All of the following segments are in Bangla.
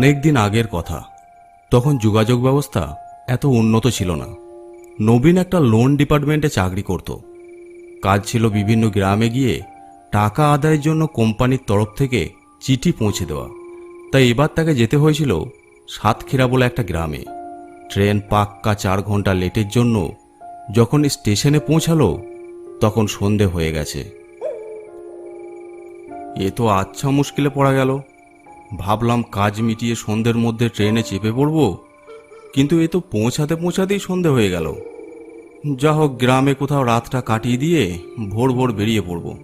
অনেক দিন আগের কথা। তখন যোগাযোগ ব্যবস্থা এত উন্নত ছিল না। নবীন একটা লোন ডিপার্টমেন্টে চাকরি করত। কাজ ছিল বিভিন্ন গ্রামে গিয়ে টাকা আদায়ের জন্য কোম্পানির তরফ থেকে চিঠি পৌঁছে দেওয়া। তাই এবার তাকে যেতে হয়েছিল সাতক্ষীরা বলে একটা গ্রামে। ট্রেন পাক্কা চার ঘণ্টা লেটের জন্য যখন স্টেশনে পৌঁছালো, তখন সন্ধে হয়ে গেছে। এ তো আচ্ছা মুশকিলে পড়া গেল। ভাবলাম কাজ মিটিয়ে সন্ধ্যের মধ্যে ট্রেনে চেপে পড়ব, কিন্তু এ তো পৌঁছাতে পৌঁছাতেই সন্ধে হয়ে গেল। যা হোক, গ্রামে কোথাও রাতটা কাটিয়ে দিয়ে ভোর ভোর বেরিয়ে পড়ব।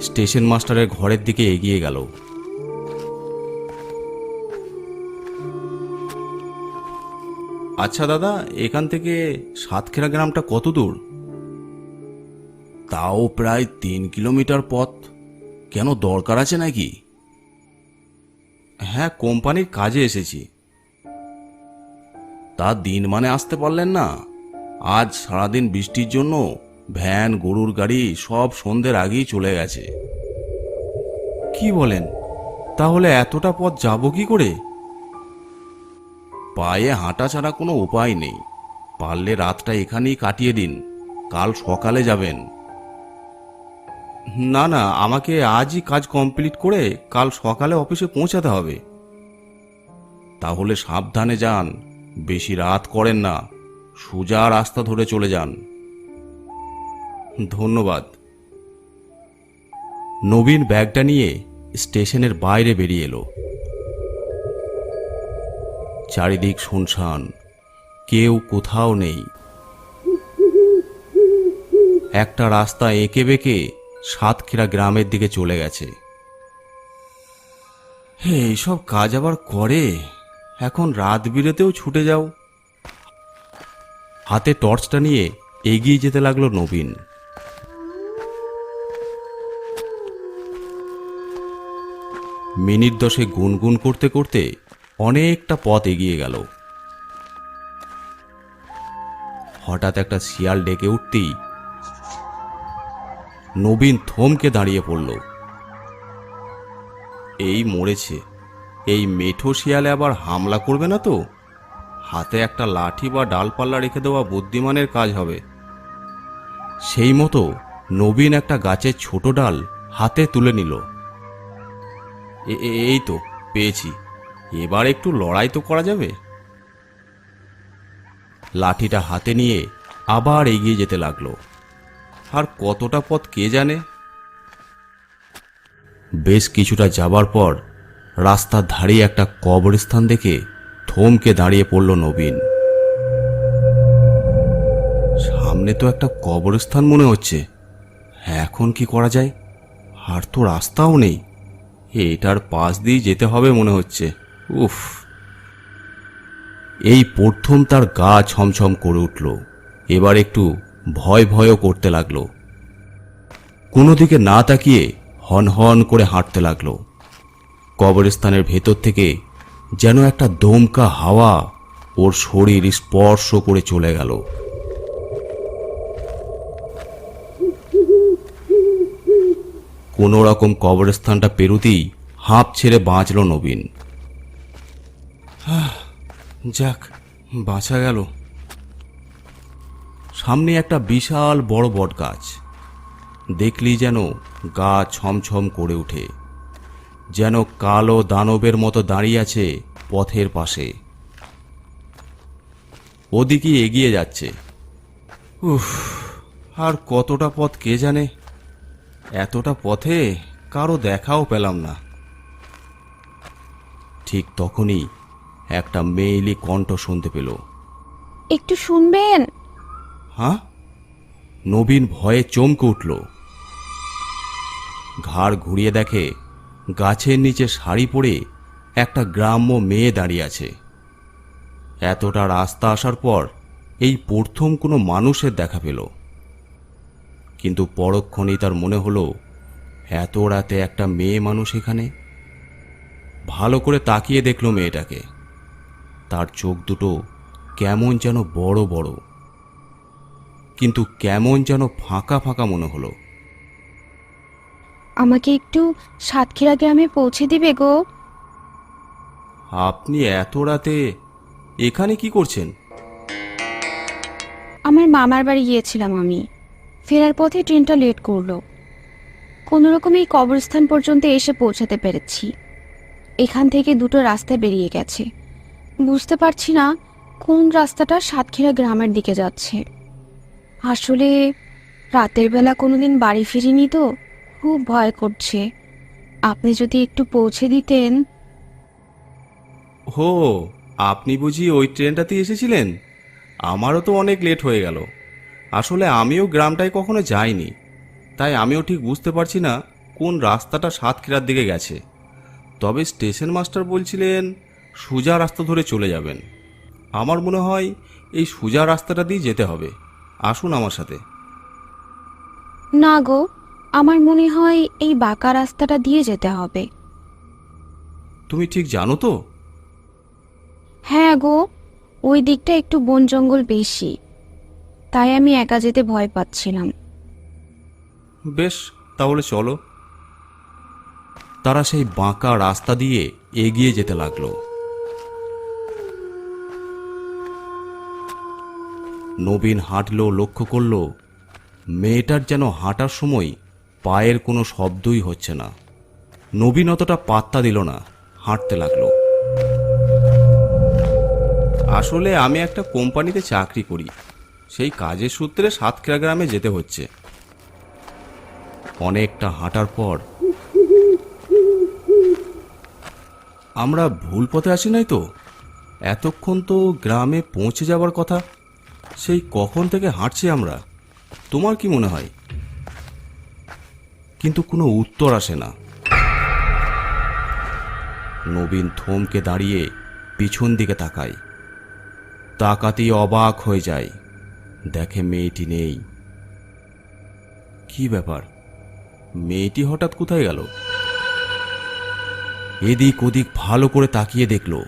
স্টেশন মাস্টারের ঘরের দিকে এগিয়ে গেল। আচ্ছা দাদা, এখান থেকে সাতক্ষীরা গ্রামটা কত দূর? তাও প্রায় তিন কিলোমিটার পথ। কেন দরকার আছে নাকি? হ্যাঁ কোম্পানির কাজে এসেছি। তা দিন মানে আসতে পারলেন না। আজ সারাদিন বৃষ্টির জন্য ভ্যান, গরুর গাড়ি সব সন্ধ্যের আগেই চলে গেছে। কি বলেন? তাহলে এতটা পথ যাব কি করে? পায়ে হাঁটা ছাড়া কোনো উপায় নেই। পারলে রাতটা এখানেই কাটিয়ে দিন। কাল সকালে যাবেন। না না, আমাকে আজই কাজ কমপ্লিট করে কাল সকালে অফিসে পৌঁছাতে হবে। তাহলে সাবধানে যান, বেশি রাত করেন না, সোজা রাস্তা ধরে চলে যান। ধন্যবাদ। নবীন ব্যাগটা নিয়ে স্টেশনের বাইরে বেরিয়ে এলো। চারিদিক শুনশান, কেউ কোথাও নেই। একটা রাস্তা এঁকে বেঁকে সাতক্ষীরা গ্রামের দিকে চলে গেছে। হে, এইসব কাজ আবার করে? এখন রাত বিরেতেও ছুটে যাও। হাতে টর্চটা নিয়ে এগিয়ে যেতে লাগল নবীন। মিনিট দশে গুনগুন করতে করতে অনেকটা পথ এগিয়ে গেল। হঠাৎ একটা শিয়াল ডেকে উঠতেই নবীন থমকে দাঁড়িয়ে পড়ল। এই মরেছে, এই মেঠো শিয়ালে আবার হামলা করবে না তো? হাতে একটা লাঠি বা ডালপাল্লা রেখে দেওয়া বুদ্ধিমানের কাজ হবে। সেই মতো নবীন একটা গাছের ছোট ডাল হাতে তুলে নিল। এই তো, পেয়েছি। এবার একটু লড়াই তো করা যাবে। লাঠিটা হাতে নিয়ে আবার এগিয়ে যেতে লাগল। আর কতটা পথ কে জানে? বেশ কিছুটা যাবার পর রাস্তার ধারে একটা কবরস্থান দেখে থমকে দাঁড়িয়ে পড়ল নবীন। সামনে তো একটা কবরস্থান মনে হচ্ছে। এখন কি করা যায়? আর তো রাস্তাও নেই। এটার পাশ দিয়ে যেতে হবে মনে হচ্ছে। উফ। এই প্রথম তার গা ছমছম করে উঠল। এবার একটু ভয় ভয়ও করতে লাগল। কোনো দিকে না তাকিয়ে হন হন করে হাঁটতে লাগল। কবরস্থানের ভেতর থেকে যেন একটা দমকা হাওয়া ওর শরীর স্পর্শ করে চলে গেল। কোনো রকম কবরস্থানটা পেরুতেই হাঁপ ছেড়ে বাঁচল নবীন। যাক, বাঁচা গেল। সামনে একটা বিশাল বড় বট গাছ। দেখলি যেন গা ছমছম করে ওঠে, যেন কালো দানবের মতো দাঁড়িয়ে আছে পথের পাশে। ওদিকে এগিয়ে যাচ্ছে। উফ, আর কতটা পথ কে জানে? এতটা পথে কারও দেখাও পেলাম না। ঠিক তখনই একটা মেয়েলি কণ্ঠ শুনতে পেল। একটু শুনবেন? হ্যাঁ? নবীন ভয়ে চমকে উঠল। ঘাড় ঘুরিয়ে দেখে গাছের নিচে শাড়ি পরে একটা গ্রাম্য মেয়ে দাঁড়িয়ে আছে। এতটা রাস্তা আসার পর এই প্রথম কোনো মানুষের দেখা পেল। কিন্তু পরক্ষণেই তার মনে হলো, এত রাতে একটা মেয়ে মানুষ এখানে? ভালো করে তাকিয়ে দেখল মেয়েটাকে। তার চোখ দুটো কেমন যেন বড় বড়। কিন্তু কেমন যেন ফাঁকা ফাঁকা মনে হলো। আমাকে একটু সাতক্ষীরা গ্রামে পৌঁছে দিবে গো। আপনি এত রাতে এখানে কি করছেন? আমার মামার বাড়ি গিয়েছিলাম আমি। ফেরার পথে ট্রেনটা লেট করল। কোনো রকমে এই কবরস্থান পর্যন্ত এসে পৌঁছাতে পেরেছি। এখান থেকে দুটো রাস্তা বেরিয়ে গেছে। বুঝতে পারছি না কোন রাস্তাটা সাতক্ষীরা গ্রামের দিকে যাচ্ছে। আসলে রাতের বেলা কোনোদিন বাড়ি ফিরিনি তো, খুব ভয় করছে। আপনি যদি একটু পৌঁছে দিতেন। হো, আপনি বুঝি ওই ট্রেনটাতেই এসেছিলেন? আমারও তো অনেক লেট হয়ে গেল। আসলে আমিও গ্রামটায় কখনো যাইনি। তাই আমিও ঠিক বুঝতে পারছি না কোন রাস্তাটা সাতক্ষীরার দিকে গেছে। তবে স্টেশন মাস্টার বলছিলেন, সোজা রাস্তা ধরে চলে যাবেন। আমার মনে হয় এই সোজা রাস্তাটা দিয়ে যেতে হবে। আসুন আমার সাথে। না গো আমার মনে হয় এই বাঁকা রাস্তাটা দিয়ে যেতে হবে। তুমি ঠিক জানো তো? হ্যাঁ গো ওই দিকটা একটু বন জঙ্গল বেশি তাই আমি একা যেতে ভয় পাচ্ছিলাম। বেশ তাহলে চলো। তারা সেই বাঁকা রাস্তা দিয়ে এগিয়ে যেতে লাগল। নবীন হাঁটলো, লক্ষ্য করল, মেয়েটার যেন হাঁটার সময় পায়ের কোনো শব্দই হচ্ছে না। নবীন অতটা পাত্তা দিল না, হাঁটতে লাগল। আসলে আমি একটা কোম্পানিতে চাকরি করি, সেই কাজের সূত্রে সাতক্ষীরা গ্রামে যেতে হচ্ছে। অনেকটা হাঁটার পর আমরা ভুল পথে আসি নাই তো? এতক্ষণ তো গ্রামে পৌঁছে যাবার কথা। সেই কখন থেকে হাঁটছি আমরা? তোমার কি মনে হয়? কিন্তু কোনো উত্তর আসে না। নবীন থমকে দাঁড়িয়ে পিছন দিকে তাকায়। তাকাতেই অবাক হয়ে যায়। দেখে মেয়েটি নেই। কি ব্যাপার? মেয়েটি হঠাৎ কোথায় গেল? এদিক ওদিক ভালো করে তাকিয়ে দেখল,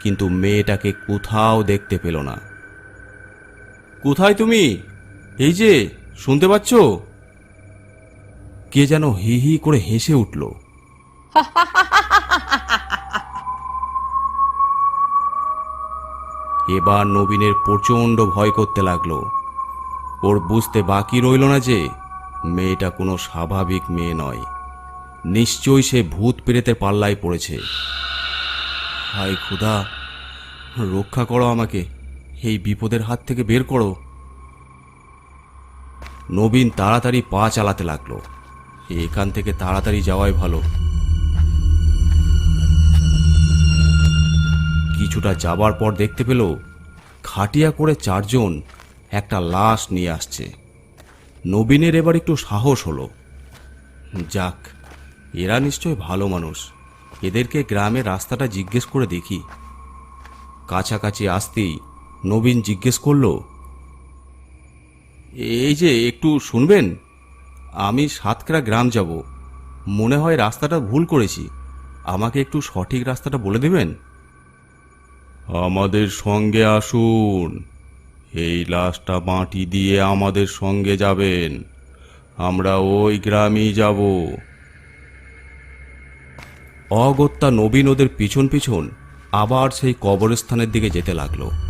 কিন্তু মেয়েটাকে কোথাও দেখতে পেল না। কোথায় তুমি? এই যে, শুনতে পাচ্ছ? কে যেন হি হি করে হেসে উঠল। এবার নবীনের প্রচণ্ড ভয় করতে লাগল। ওর বুঝতে বাকি রইল না যে, মেয়েটা কোনো স্বাভাবিক মেয়ে নয়। নিশ্চয়ই সে ভূত পেরেতে পাল্লায় পড়েছে। হায় খুদা, রক্ষা করো আমাকে। এই বিপদের হাত থেকে বের করো। নবীন তাড়াতাড়ি পা চালাতে লাগল। এখান থেকে তাড়াতাড়ি যাওয়াই ভালো। কিছুটা যাবার পর দেখতে পেল, খাটিয়া করে চারজন একটা লাশ নিয়ে আসছে। নবীনের এবার একটু সাহস হলো। যাক, এরা নিশ্চয় ভালো মানুষ। এদেরকে গ্রামের রাস্তাটা জিজ্ঞেস করে দেখি। কাছাকাছি আসতেই নবীন জিজ্ঞেস করল, এই যে একটু শুনবেন, আমি সাতক্ষীরা গ্রাম যাব। মনে হয় রাস্তাটা ভুল করেছি। আমাকে একটু সঠিক রাস্তাটা বলে দেবেন? আমাদের সঙ্গে আসুন। এই লাশটা মাটি দিয়ে আমাদের সঙ্গে যাবেন। আমরা ওই গ্রামেই যাব। অগত্যা নবীন ওদের পিছন পিছন আবার সেই কবরস্থানের দিকে যেতে লাগল।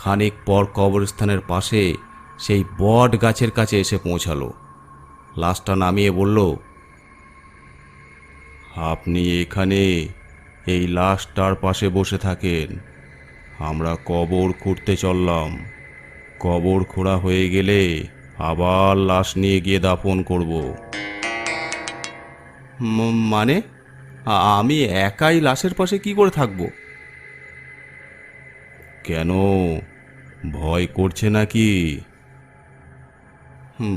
খানিক পর কবরস্থানের পাশে সেই বট গাছের কাছে এসে পৌঁছালো। লাশটা নামিয়ে বলল, আপনি এখানে এই লাশটার পাশে বসে থাকেন। আমরা কবর খুঁড়তে চললাম। কবর খোঁড়া হয়ে গেলে আবার লাশ নিয়ে গিয়ে দাফন করব। মানে? আমি একাই লাশের পাশে কি করে থাকব? কেন? ভয় করছে নাকি?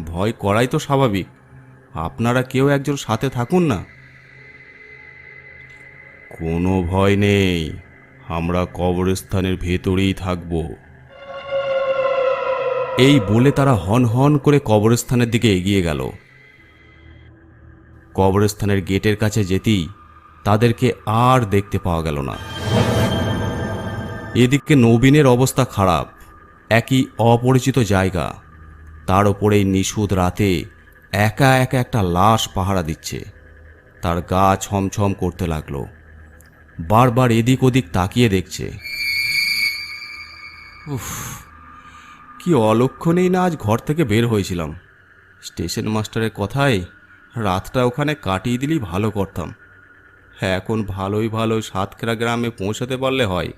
ভয় করাই তো স্বাভাবিক। আপনারা কেউ একজন সাথে থাকুন না। কোনো ভয় নেই। আমরা কবরস্থানের ভেতরেই থাকব। এই বলে তারা হন হন করে কবরস্থানের দিকে এগিয়ে গেল। কবরস্থানের গেটের কাছে যেতেই তাদেরকে আর দেখতে পাওয়া গেল না। এদিকে নবীনের অবস্থা খারাপ। একই অপরিচিত জায়গা। তার ওপরেই নিশুদ রাতে একা একা একটা লাশ পাহারা দিচ্ছে। তার গা ছমছম করতে লাগল। বারবার এদিক ওদিক তাকিয়ে দেখছে। উফ, কি অলক্ষণেই না আজ ঘর থেকে বের হয়েছিলাম। স্টেশন মাস্টারের কথায় রাতটা ওখানে কাটিয়ে দিলেই ভালো করতাম। হ্যাঁ এখন ভালোই ভালো সাতক্ষীরা গ্রামে পৌঁছাতে পারলে হয়।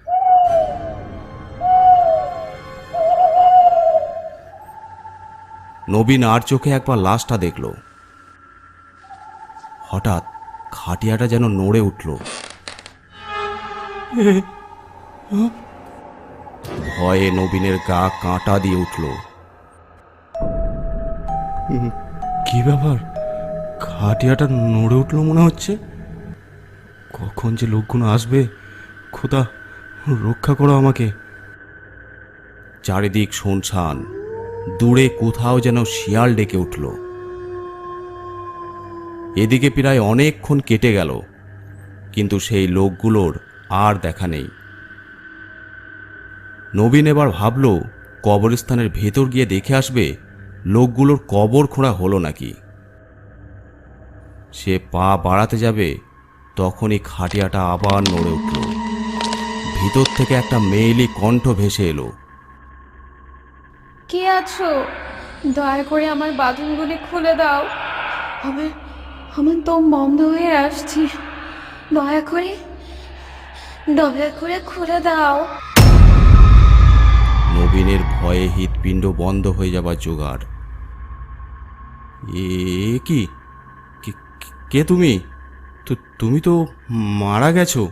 নবীন আর চোখে একবার লাশটা দেখল। হঠাৎ খাটিয়াটা যেন নড়ে উঠল। ভয়ে নবীনের গা কাঁটা দিয়ে উঠল। কি ব্যাপার? খাটিয়াটা নড়ে উঠল মনে হচ্ছে? কখন যে লোকগুলো আসবে? খোদা রক্ষা করো আমাকে। চারিদিক শুনশান। দূরে কোথাও যেন শিয়াল ডেকে উঠল। এদিকে প্রায় অনেকক্ষণ কেটে গেল, কিন্তু সেই লোকগুলোর আর দেখা নেই। নবীন এবার ভাবল, কবরস্থানের ভেতর গিয়ে দেখে আসবে, লোকগুলোর কবর খোঁড়া হলো নাকি। সে পা বাড়াতে যাবে, তখনই খাটিয়াটা আবার নড়ে উঠল। ভিতর থেকে একটা মেয়েলি কণ্ঠ ভেসে এলো। কে আছো? দয়া করে আমার বাথরুমগুলি খুলে দাও। আমার আমার দম বন্ধ হয়ে আসছি। দয়া করে দয়া করে খুলে দাও। নবীনের ভয়ে হৃৎপিণ্ড বন্ধ হয়ে যাবার জোগাড়। এ কি কে- তুমি? তো তুমি তো মারা গেছো।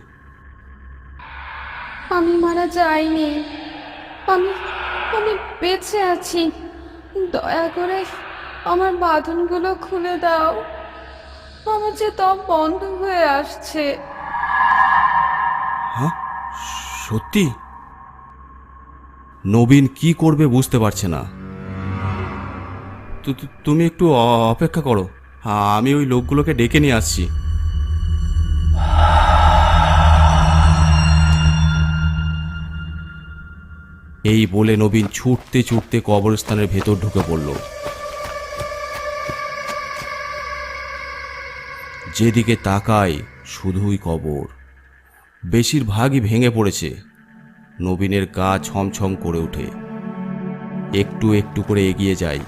আমি মারা যাইনি। আমি আমি বেঁচে আছি। দয়া করে আমার বাঁধনগুলো খুলে দাও। আমার যে দম বন্ধ হয়ে আসছে। হ্যাঁ? সত্যি? নবীন কি করবে বুঝতে পারছে না। তুমি একটু অপেক্ষা করো। আমি ওই লোকগুলোকে ডেকে নিয়ে আসছি। এই বলে নবীন ছুটতে ছুটতে কবরস্থানের ভেতর ঢুকে পড়ল। যেদিকে তাকায় শুধুই কবর। বেশিরভাগই ভেঙে পড়েছে। নবীনের গা ছমছম করে ওঠে। একটু একটু করে এগিয়ে যায়।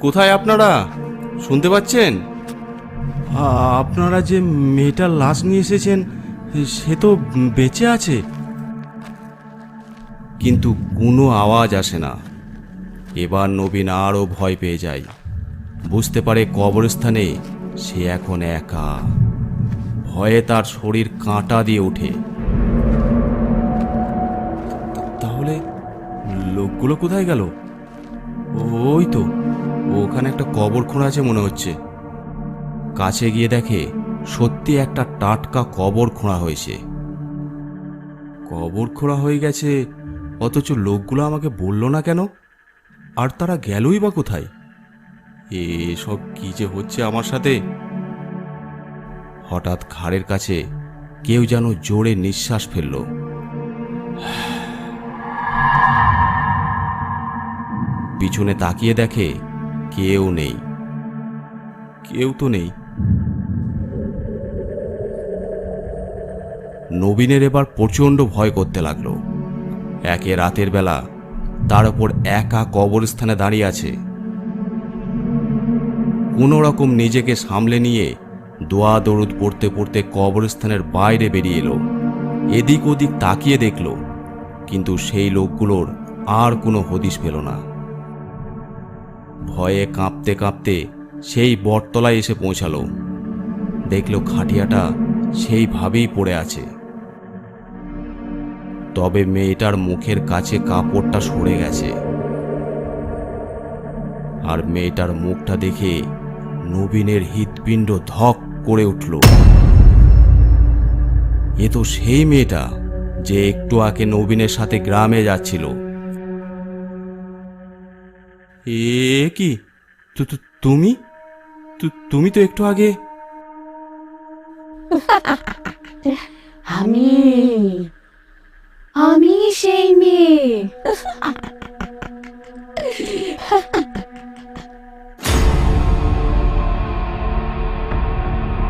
কোথায় আপনারা? শুনতে পাচ্ছেন? আপনারা যে মেয়েটার লাশ নিয়ে এসেছেন, সে তো বেঁচে আছে। কিন্তু কোনো আওয়াজ আসে না। এবার নবীন আরও ভয় পেয়ে যায়। বুঝতে পারে কবরস্থানে সে এখন একা। ভয়ে তার শরীর কাঁটা দিয়ে ওঠে। তাহলে লোকগুলো কোথায় গেল? ওই তো, ওখানে একটা কবর খোঁড়া আছে মনে হচ্ছে। কাছে গিয়ে দেখে সত্যি একটা টাটকা কবর খোঁড়া হয়েছে। কবর খোঁড়া হয়ে গেছে অথচ লোকগুলো আমাকে বলল না কেন? আর তারা গেলই বা কোথায়? এসব কি যে হচ্ছে আমার সাথে? হঠাৎ ঘাড়ের কাছে কেউ যেন জোরে নিঃশ্বাস ফেলল। পিছনে তাকিয়ে দেখে কেউ নেই। কেউ তো নেই। নবীনের এবার প্রচণ্ড ভয় করতে লাগল। একে রাতের বেলা তার ওপর একা কবরস্থানে দাঁড়িয়ে আছে। কোনো রকম নিজেকে সামলে নিয়ে দোয়া দরুদ পড়তে পড়তে কবরস্থানের বাইরে বেরিয়ে এলো। এদিক ওদিক তাকিয়ে দেখল, কিন্তু সেই লোকগুলোর আর কোনো হদিশ পেল না। ভয়ে কাঁপতে কাঁপতে সেই বটতলায় এসে পৌঁছালো। দেখল খাটিয়াটা সেইভাবেই পড়ে আছে। তবে মেয়েটার মুখের কাছে কাপড়টা সরে গেছে। আর মেয়েটার মুখটা দেখে নবীনের হৃৎপিণ্ড ধক করে উঠল। এ তো সেই মেয়েটা যে একটু আগে নবীনের সাথে গ্রামে যাচ্ছিল। এ কি? তুমি? তুমি তো একটু আগে। আমি আমি সেই মেয়ে।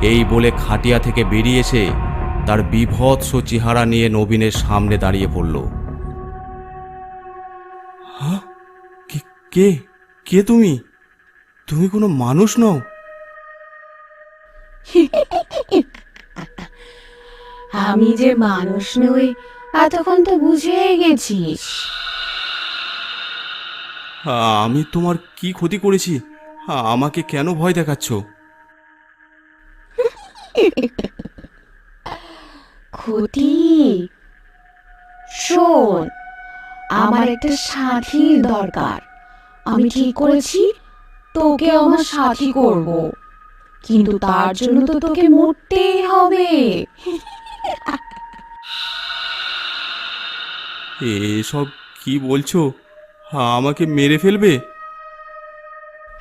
এই বলে খাটিয়া থেকে বেরিয়ে এসে তার বিভৎস চেহারা নিয়ে নবীনের সামনে দাঁড়িয়ে পড়ল। হ্যাঁ? কে- কে কে তুমি? তুমি কোনো মানুষ নও? আমি যে মানুষ নই এতক্ষণ তো বুঝেই গেছিস। আমি তোমার কি ক্ষতি করেছি? আমাকে কেন ভয় দেখাচ্ছ? ক্ষতি? শোন আমার একটা সাথীর দরকার। আমি ঠিক করেছি তোকে আমার সাথী করব। কিন্তু তার জন্য তো তোকে মরতেই হবে। এসব কি বলছো? আমাকে মেরে ফেলবে?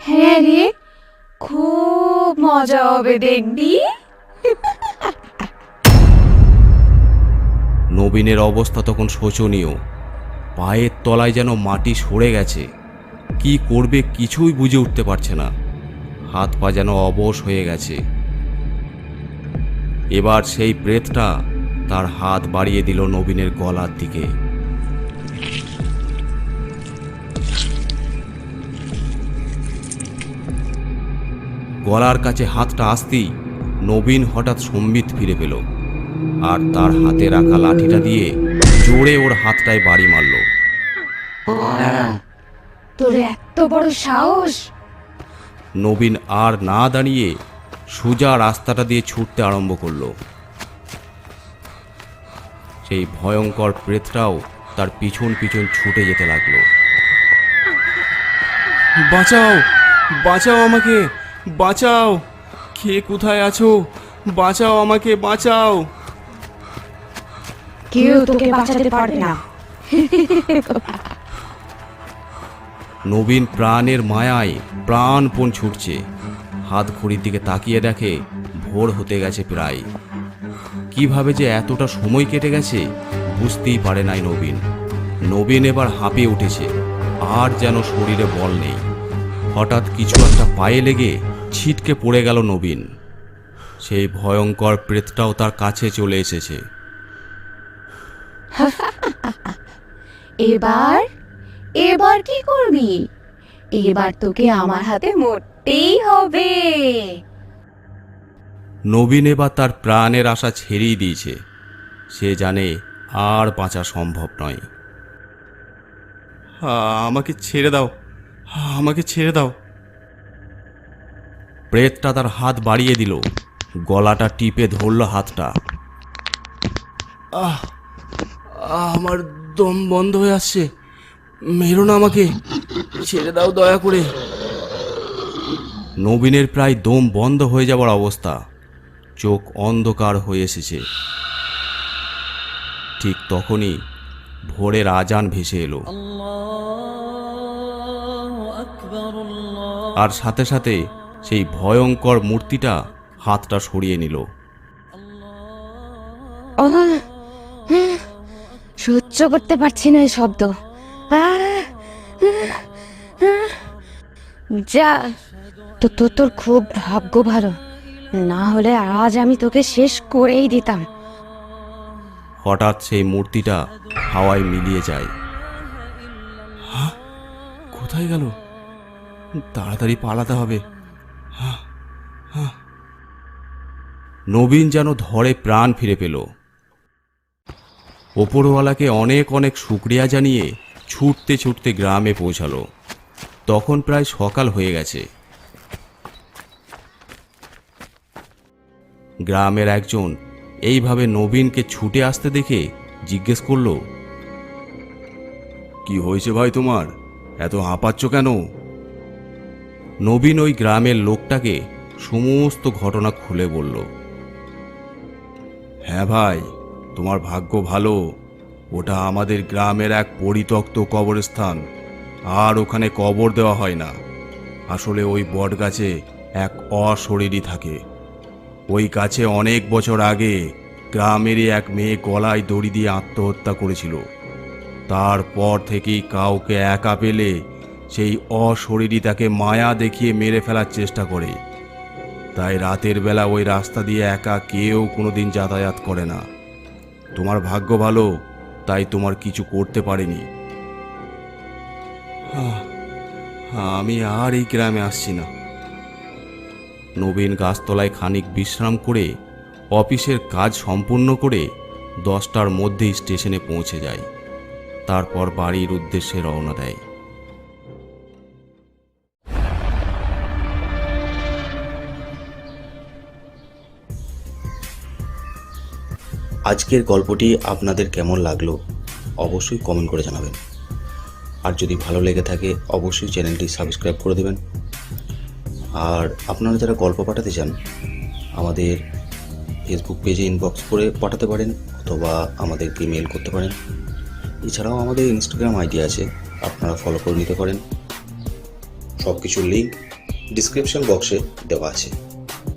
হ্যাঁ রে খুব মজা হবে দেখবি। নবীনের অবস্থা তখন শোচনীয়। পায়ের তলায় যেন মাটি সরে গেছে। কি করবে কিছুই বুঝে উঠতে পারছে না। হাত পা যেন অবশ হয়ে গেছে। এবার সেই প্রেতটা তার হাত বাড়িয়ে দিল নবীনের গলার দিকে। গলার কাছে হাতটা আসতেই নবীন হঠাৎ সম্বিত ফিরে পেল আর তার হাতে রাখা লাঠিটা দিয়ে জোরে ওর হাতটায় বাড়ি মারল। তোর এত বড় সাহস। নবীন আর না দাঁড়িয়ে সোজা রাস্তাটা দিয়ে ছুটতে আরম্ভ করল। সেই ভয়ঙ্কর প্রেতটাও তার পিছন পিছন ছুটে যেতে লাগল। বাঁচাও বাঁচাও আমাকে। বাঁচাও। কে কোথায় আছো? বাঁচাও আমাকে বাঁচাও। কেউ তোকে বাঁচাতে পারবে না। নবীন প্রাণের মায়ায় প্রাণপণ ছুটছে। হাত ঘড়ির দিকে তাকিয়ে দেখে ভোর হতে গেছে প্রায়। কীভাবে যে এতটা সময় কেটে গেছে বুঝতেই পারে নাই নবীন। নবীন এবার হাঁপিয়ে উঠেছে। আর যেন শরীরে বল নেই। হঠাৎ কিছু একটা পায়ে লেগে ছিটকে পড়ে গেল নবীন। সেই ভয়ঙ্কর প্রেতটাও তার কাছে চলে এসেছে। এবার এবার কি করবি? এবার তোকে আমার হাতে মরতেই হবে। নবীন এবার তার প্রাণের আশা ছেড়েই দিয়েছে। সে জানে আর বাঁচা সম্ভব নয়। আমাকে ছেড়ে দাও। আমাকে ছেড়ে দাও। প্রেতটা তার হাত বাড়িয়ে দিল। গলাটা টিপে ধরল হাতটা। আহ আমার দম বন্ধ হয়ে আসছে। মেরো না আমাকে। ছেড়ে দাও দয়া করে। নবীনের প্রায় দম বন্ধ হয়ে যাওয়ার অবস্থা। চোখ অন্ধকার হয়ে এসেছে। ঠিক তখনই ভোরের আজান ভেসে এলো। আর সাথে সাথে সেই ভয়ঙ্কর মূর্তিটা হাতটা সরিয়ে নিল। সহ্য করতে পারছি না এই শব্দ। যা তো তো তোর খুব ভাগ্য ভালো। না হলে আজ আমি তোকে শেষ করেই দিতাম। হঠাৎ সেই মূর্তিটা হাওয়ায় মিলিয়ে যায়। হ্যাঁ কোথায় গেল? তাড়াতাড়ি পালাতে হবে। নবীন যেন ধরে প্রাণ ফিরে পেল। ওপরওয়ালাকে অনেক অনেক শুক্রিয়া জানিয়ে ছুটতে ছুটতে গ্রামে পৌঁছালো। তখন প্রায় সকাল হয়ে গেছে। গ্রামের একজন এইভাবে নবীনকে ছুটে আসতে দেখে জিজ্ঞেস করল, কি হয়েছে ভাই তোমার? এত হাঁপাচ্ছ কেন? নবীন ওই গ্রামের লোকটাকে সমস্ত ঘটনা খুলে বলল হ্যাঁ ভাই, তোমার ভাগ্য ভালো। ওটা আমাদের গ্রামের এক পরিত্যক্ত কবরস্থান। আর ওখানে কবর দেওয়া হয় না। আসলে ওই বট গাছে এক অশরীরই থাকে। ওই গাছে অনেক বছর আগে গ্রামেরই এক মেয়ে গলায় দড়ি দিয়ে আত্মহত্যা করেছিল। তারপর থেকেই কাউকে একা পেলে সেই অশরীরই তাকে মায়া দেখিয়ে মেরে ফেলার চেষ্টা করে। তাই রাতের বেলা ওই রাস্তা দিয়ে একা কেউ কোনো দিন যাতায়াত করে না। তোমার ভাগ্য ভালো, তাই তোমার কিছু করতে পারেনি। আমি আর এই গ্রামে আসছি না। নবীন গাছতলায় খানিক বিশ্রাম করে অফিসের কাজ সম্পূর্ণ করে দশটার মধ্যেই স্টেশনে পৌঁছে যায়। তারপর বাড়ির উদ্দেশ্যে রওনা দেয়। আজকের গল্পটি আপনাদের কেমন লাগল অবশ্যই কমেন্ট করে জানাবেন। আর যদি ভালো লেগে থাকে, অবশ্যই চ্যানেলটি সাবস্ক্রাইব করে দেবেন। আর আপনারা যারা গল্প পাঠাতে চান, আমাদের ফেসবুক পেজে ইনবক্স করে পাঠাতে পারেন অথবা আমাদেরকে মেল করতে পারেন। এছাড়াও আমাদের ইনস্টাগ্রাম আইডি আছে, আপনারা ফলো করে নিতে পারেন। সব কিছুর লিঙ্ক ডিসক্রিপশন বক্সে দেওয়া আছে।